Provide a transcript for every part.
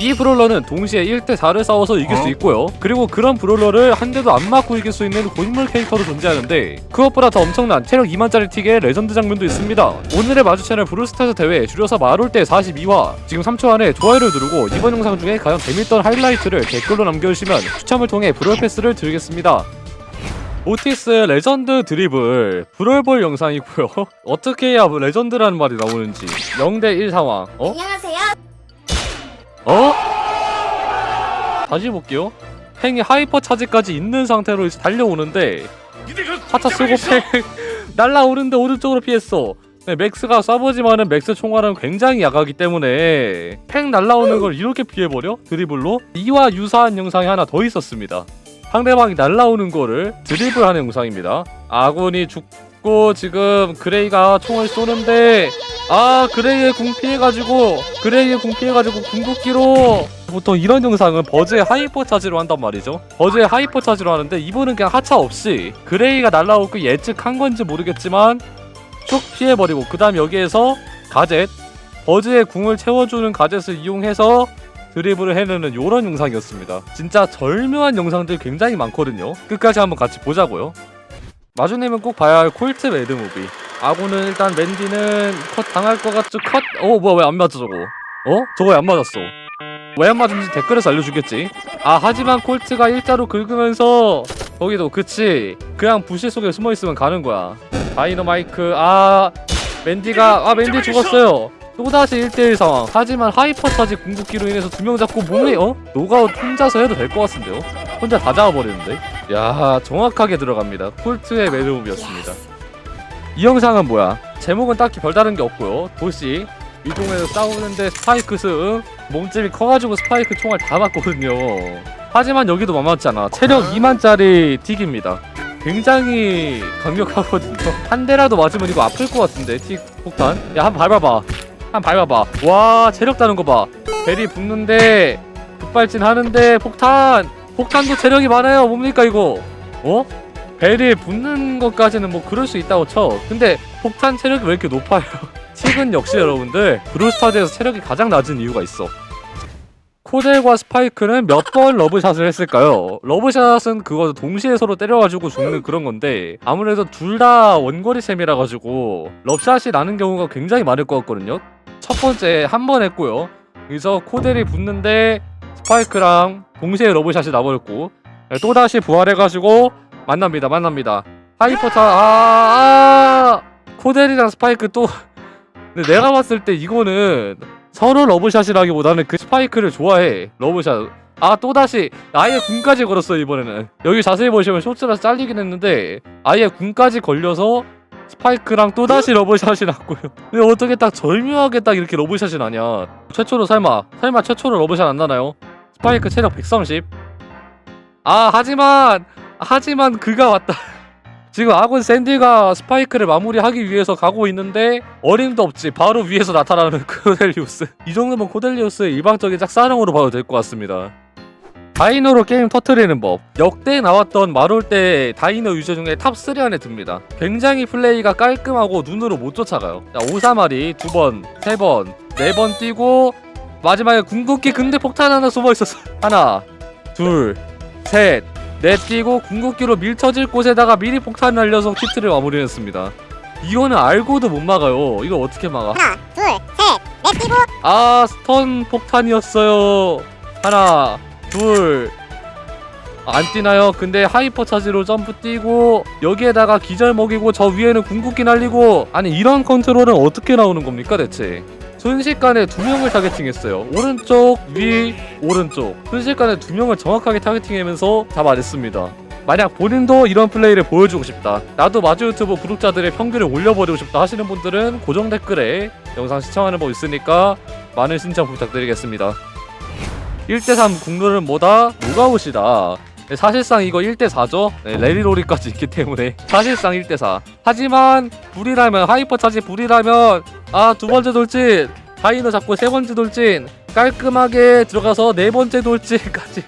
이 브롤러는 동시에 1대4를 싸워서 이길 수 있고요. 그리고 그런 브롤러를 한 대도 안 맞고 이길 수 있는 고인물 캐릭터로 존재하는데 그것보다 더 엄청난 체력 2만짜리 틱의 레전드 장면도 있습니다. 오늘의 마주채널 브롤스타즈 대회 줄여서 마롤 때 42화 지금 3초 안에 좋아요를 누르고 이번 영상 중에 가장 재밌던 하이라이트를 댓글로 남겨주시면 추첨을 통해 브롤 패스를 드리겠습니다. 오티스 레전드 드리블 브롤볼 영상이고요. 어떻게 해야 레전드라는 말이 나오는지 0대1 상황. 어? 안녕하세요. 어? 다시 볼게요. 팽이 하이퍼 차지까지 있는 상태로 이제 달려오는데 하차 쓰고 팽 날라오는데 오른쪽으로 피했어. 네, 맥스가 쏴보지만은 맥스 총알은 굉장히 약하기 때문에 팽 날라오는 걸 이렇게 피해버려? 드리블로? 이와 유사한 영상이 하나 더 있었습니다. 상대방이 날라오는 거를 드리블하는 영상입니다. 아군이 죽 고 지금 그레이가 총을 쏘는데 아 그레이의 궁 피해가지고 그레이의 궁 피해가지고 궁극기로 보통 이런 영상은 버즈의 하이퍼 차지로 한단 말이죠. 버즈의 하이퍼 차지로 하는데 이분은 그냥 하차 없이 그레이가 날라오고 예측한 건지 모르겠지만 쭉 피해버리고 그 다음 여기에서 가젯 버즈의 궁을 채워주는 가젯을 이용해서 드리블을 해내는 요런 영상이었습니다. 진짜 절묘한 영상들 굉장히 많거든요. 끝까지 한번 같이 보자고요 마주님은 꼭 봐야 할 콜트 매드 무비. 아군은 일단 맨디는 컷 당할 것 같죠. 컷? 어 뭐야 왜 안 맞아 저거? 어? 저거 왜 안 맞았어? 왜 안 맞은지 댓글에서 알려주겠지? 아 하지만 콜트가 일자로 긁으면서 거기도 그치. 그냥 부실 속에 숨어있으면 가는 거야. 다이너마이크. 아 맨디가 아 맨디 죽었어요. 또다시 1대1 상황. 하지만 하이퍼 차지 궁극기로 인해서 두 명 잡고 몸에 어? 노가웃 혼자서 해도 될 것 같은데요? 혼자 다 잡아버리는데 야 정확하게 들어갑니다 콜트의 매드무비였습니다 이 영상은 뭐야? 제목은 딱히 별다른 게 없고요. 도시 이동해서 싸우는데 스파이크 스 몸집이 커가지고 스파이크 총알 다 맞거든요. 하지만 여기도 만만치 않아. 체력 2만짜리 틱입니다. 굉장히 강력하거든요. 한 대라도 맞으면 이거 아플 것 같은데 틱 폭탄. 야 한 번 밟아봐. 한 번 밟아봐. 와 체력 다는 거 봐. 벨이 붙는데 급발진 하는데 폭탄. 폭탄도 체력이 많아요. 뭡니까 이거? 어? 벨이 붙는 것까지는 뭐 그럴 수 있다고 쳐. 근데 폭탄 체력이 왜 이렇게 높아요? 틱은 역시 여러분들 브루스타드에서 체력이 가장 낮은 이유가 있어. 코델과 스파이크는 몇 번 러브샷을 했을까요? 러브샷은 그거 동시에 서로 때려가지고 죽는 그런 건데 아무래도 둘 다 원거리 셈이라 가지고 럽샷이 나는 경우가 굉장히 많을 것 같거든요. 첫 번째 한 번 했고요. 여기서 코델이 붙는데 스파이크랑 동시에 러브샷이 나버렸고 또 다시 부활해가지고 만납니다 만납니다. 하이퍼타 아, 아! 코델이랑 스파이크 또. 근데 내가 봤을 때 이거는 서로 러브샷이라기보다는 그 스파이크를 좋아해 러브샷. 아 또다시 아예 군까지 걸었어 이번에는. 여기 자세히 보시면 쇼츠라서 잘리긴 했는데 아예 군까지 걸려서 스파이크랑 또다시 러브샷이 났고요. 근데 어떻게 딱 절묘하게 딱 이렇게 러브샷이 나냐? 최초로 설마 설마 최초로 러브샷 안 나나요? 스파이크 체력 130 아 하지만 하지만 그가 왔다. 지금 아군 샌디가 스파이크를 마무리하기 위해서 가고 있는데 어림도 없지. 바로 위에서 나타나는 코델리우스. 이 정도면 코델리우스의 일방적인 짝사랑으로 봐도 될 것 같습니다. 다이노로 게임 터트리는 법. 역대 나왔던 마롤 때 다이노 유저 중에 탑3 안에 듭니다. 굉장히 플레이가 깔끔하고 눈으로 못 쫓아가요. 자, 오사마리 두 번 세 번 네 번 뛰고 마지막에 궁극기 근데 폭탄 하나 숨어 있었어 하나 둘 셋 넷 뛰고 궁극기로 밀쳐질 곳에다가 미리 폭탄 날려서 키트를 마무리했습니다. 이거는 알고도 못 막아요. 이거 어떻게 막아? 하나, 둘, 셋, 넷 뛰고 아 스턴 폭탄이었어요. 하나, 둘. 안 뛰나요? 근데 하이퍼 차지로 점프 뛰고 여기에다가 기절 먹이고 저 위에는 궁극기 날리고 아니 이런 컨트롤은 어떻게 나오는 겁니까 대체? 순식간에 두 명을 타겟팅했어요. 오른쪽, 위, 오른쪽. 순식간에 두 명을 정확하게 타겟팅하면서 잡아냈습니다. 만약 본인도 이런 플레이를 보여주고 싶다. 나도 마주 유튜브 구독자들의 평균을 올려버리고 싶다 하시는 분들은 고정 댓글에 영상 시청하는 법 있으니까 많은 신청 부탁드리겠습니다. 1대3 국룰은 뭐다? 노가웃이다. 네, 사실상 이거 1대4죠? 네, 레리로리까지 있기 때문에 사실상 1대4 하지만 불이라면 하이퍼 차지 불이라면 아 두 번째 돌진 다이너 잡고 세 번째 돌진 깔끔하게 들어가서 네 번째 돌진까지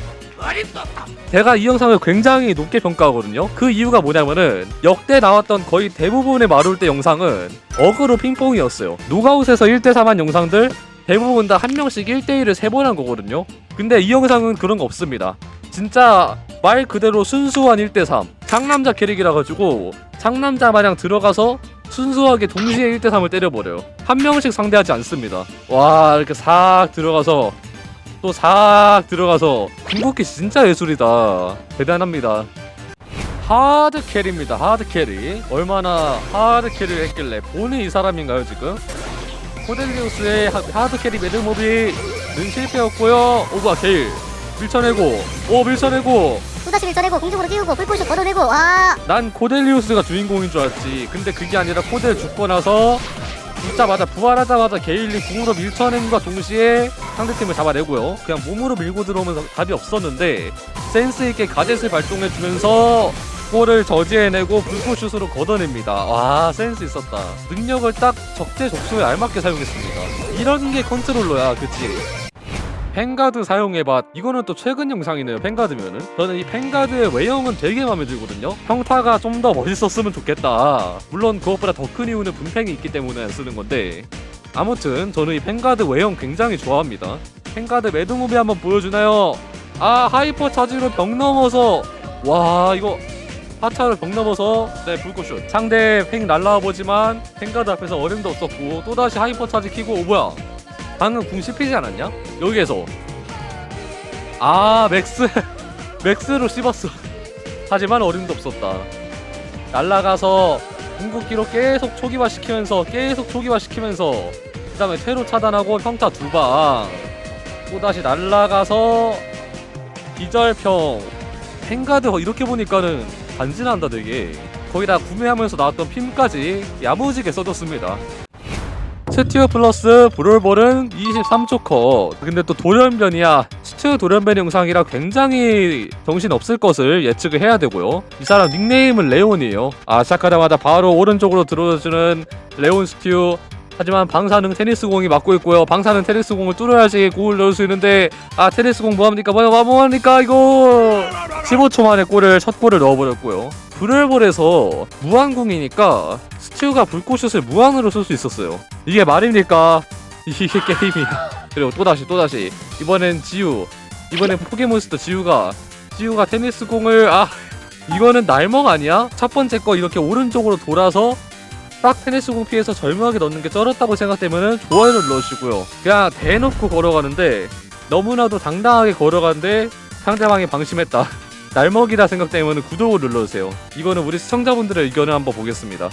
제가 이 영상을 굉장히 높게 평가하거든요 그 이유가 뭐냐면은 역대 나왔던 거의 대부분의 마룰 때 영상은 어그로 핑퐁이었어요 노가웃에서 1대4만 영상들 대부분 다 한 명씩 1대1을 세 번 한 거거든요. 근데 이 영상은 그런 거 없습니다. 진짜 말 그대로 순수한 1대3 상남자 캐릭이라 가지고 상남자 마냥 들어가서 순수하게 동시에 1대3을 때려버려요. 한 명씩 상대하지 않습니다. 와 이렇게 싹 들어가서 또 싹 들어가서 궁극기 진짜 예술이다. 대단합니다. 하드 캐리입니다. 하드 캐리. 얼마나 하드 캐리를 했길래 본인 이 사람인가요 지금? 코델리우스의 하- 하드 캐리 매드모비는 실패였고요. 오바 게일 밀쳐내고 오 밀쳐내고 또다시 밀쳐내고 공중으로 띄우고 불꽃슛 걷어내고 와난 코델리우스가 주인공인 줄 알았지. 근데 그게 아니라 코델 죽고 나서 죽자마자 부활하자마자 게일리 궁으로 밀쳐낸과 동시에 상대팀을 잡아내고요. 그냥 몸으로 밀고 들어오면 답이 없었는데 센스 있게 가젯을 발동해주면서 골을 저지해내고 불꽃슛으로 걷어냅니다. 와 센스 있었다. 능력을 딱 적재적소에 알맞게 사용했습니다. 이런 게 컨트롤러야, 그치? 펜가드 사용해봐. 이거는 또 최근 영상이네요. 펜가드면은. 저는 이 펜가드의 외형은 되게 마음에 들거든요. 평타가 좀 더 멋있었으면 좋겠다. 물론 그것보다 더 큰 이유는 분팽이 있기 때문에 쓰는 건데. 아무튼 저는 이 펜가드 외형 굉장히 좋아합니다. 펜가드 매드무비 한번 보여주나요? 아 하이퍼 차지로 벽 넘어서 와 이거 하차를 벽 넘어서 네 불꽃슛 상대 팽 날라와 보지만 펜가드 앞에서 어림도 없었고 또다시 하이퍼 차지 키고 오 뭐야 방금 궁 씹히지 않았냐? 여기에서. 아 맥스. 맥스로 씹었어. 하지만 어림도 없었다. 날라가서 궁극기로 계속 초기화 시키면서 계속 초기화 시키면서 그 다음에 퇴로 차단하고 평타 두방. 또다시 날라가서 기절평. 펜가드 이렇게 보니까는 간지난다 되게. 거기다 구매하면서 나왔던 핀까지 야무지게 써줬습니다 스튜 플러스 브롤볼은 23초 컷 근데 또 돌연변이야. 스튜 돌연변 영상이라 굉장히 정신 없을 것을 예측을 해야 되고요. 이 사람 닉네임은 레온이에요. 아 시작하자마자 바로 오른쪽으로 들어주는 레온 스튜 하지만 방사능 테니스공이 맞고 있고요. 방사능 테니스공을 뚫어야지 골을 넣을 수 있는데 아 테니스공 뭐합니까? 뭐야 뭐합니까? 이거! 15초 만에 골을 첫 골을 넣어버렸고요. 브롤볼에서 무한궁이니까 스튜가 불꽃슛을 무한으로 쓸 수 있었어요. 이게 말입니까? 이게 게임이야. 그리고 또다시 또다시. 이번엔 지우. 이번엔 포켓몬스터 지우가 지우가 테니스 공을 아 이거는 날멍 아니야? 첫 번째 거 이렇게 오른쪽으로 돌아서 딱 테니스 공 피해서 절묘하게 넣는 게 쩔었다고 생각되면은 좋아요를 눌러주시고요. 그냥 대놓고 걸어가는데 너무나도 당당하게 걸어가는데 상대방이 방심했다. 날먹이다 생각되면 구독을 눌러주세요. 이거는 우리 시청자분들의 의견을 한번 보겠습니다.